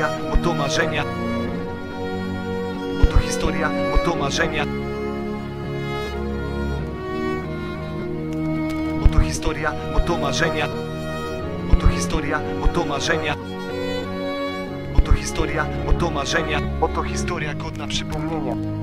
historia, bo to marzenia. Bo to historia, bo to marzenia. Bo to historia, bo to marzenia. Bo to historia, bo to marzenia. Bo to historia, bo to marzenia. Bo to historia godna przypomnienia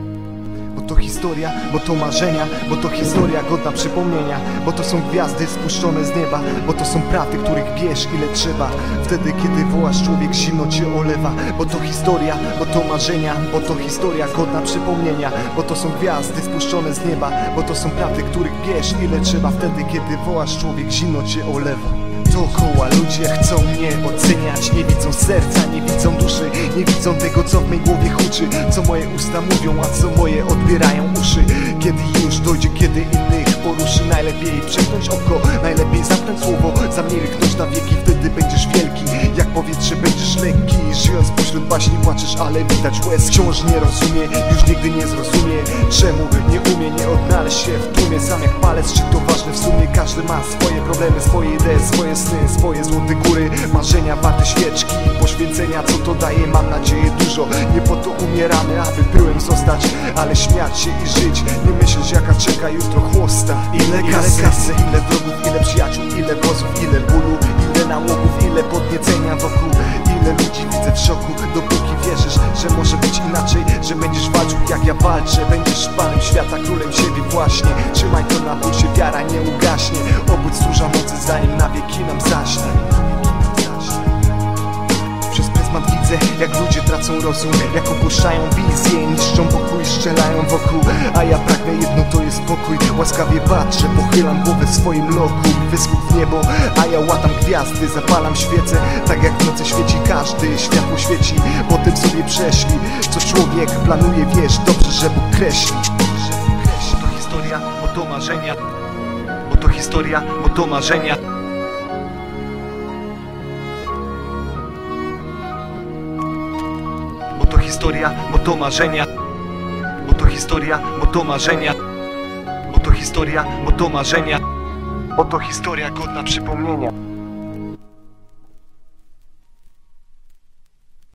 Bo to historia, bo to marzenia Bo to historia godna przypomnienia. Bo to są gwiazdy spuszczone z nieba Bo to są prawdy, których bierz ile trzeba. Wtedy kiedy wołasz człowiek zimno cię olewa. Bo to historia, bo to marzenia Bo to historia godna przypomnienia. Bo to są gwiazdy spuszczone z nieba Bo to są prawdy, których bierz ile trzeba. Wtedy kiedy wołasz człowiek zimno cię olewa Dookoła ludzie chcą mnie oceniać. Nie widzą serca, nie widzą duszy Nie widzą tego co w mej głowie huczy. Co moje usta mówią, a co moje odbierają uszy. Kiedy już dojdzie, kiedy innych poruszy Najlepiej przepnąć oko, najlepiej zamknąć słowo. Zamilknąć na wieki, wtedy będziesz wielki. Jak powietrze będziesz lekki Żyjąc pośród baśni płaczesz, ale widać łez. Wciąż nie rozumie, już nigdy nie zrozumie. Czemu nie umie, nie odnaleźć się w tłumie? Sam jak palec, czy to ważne w sumie? Każdy ma swoje problemy, swoje idee, swoje sny Swoje złote góry, marzenia warte świeczki Poświęcenia, co to daje, mam nadzieję dużo. Nie po to umieramy, aby pyłem zostać Ale śmiać się i żyć, nie myśleć jaka czeka jutro chłosta. Ile kasy, kasy ile wrogów, ile przyjaciół, ile wozów, ile bólu Ile nałogów, ile podniecenia wokół. Ile ludzi widzę w szoku, dopóki wierzysz, że może być inaczej Że będziesz walczył jak ja walczę. Będziesz panem świata, królem siebie właśnie. Trzymaj to na pulsie, wiara nie ugaśnie Obudź stróża mocy, zanim na wieki nam zaśnie przez pryzmat widzę, jak ludzie tracą rozum Jak opuszczają wizję, niszczą pokój, strzelają wokół. A ja pragnę jedno, to jest pokój. Łaskawie patrzę, pochylam głowę w swoim loku. Wyschód w niebo, a ja łatam gwiazdy Zapalam świecę, tak jak w nocy świeci każdy Światło świeci, potem sobie prześli Co człowiek planuje, wiesz, dobrze, że Bóg kreśli. To historia, bo to marzenia To historia, bo to marzenia. Bo to historia, bo to marzenia. Bo to historia, bo to marzenia. Bo to historia, bo to marzenia. Bo to historia godna przypomnienia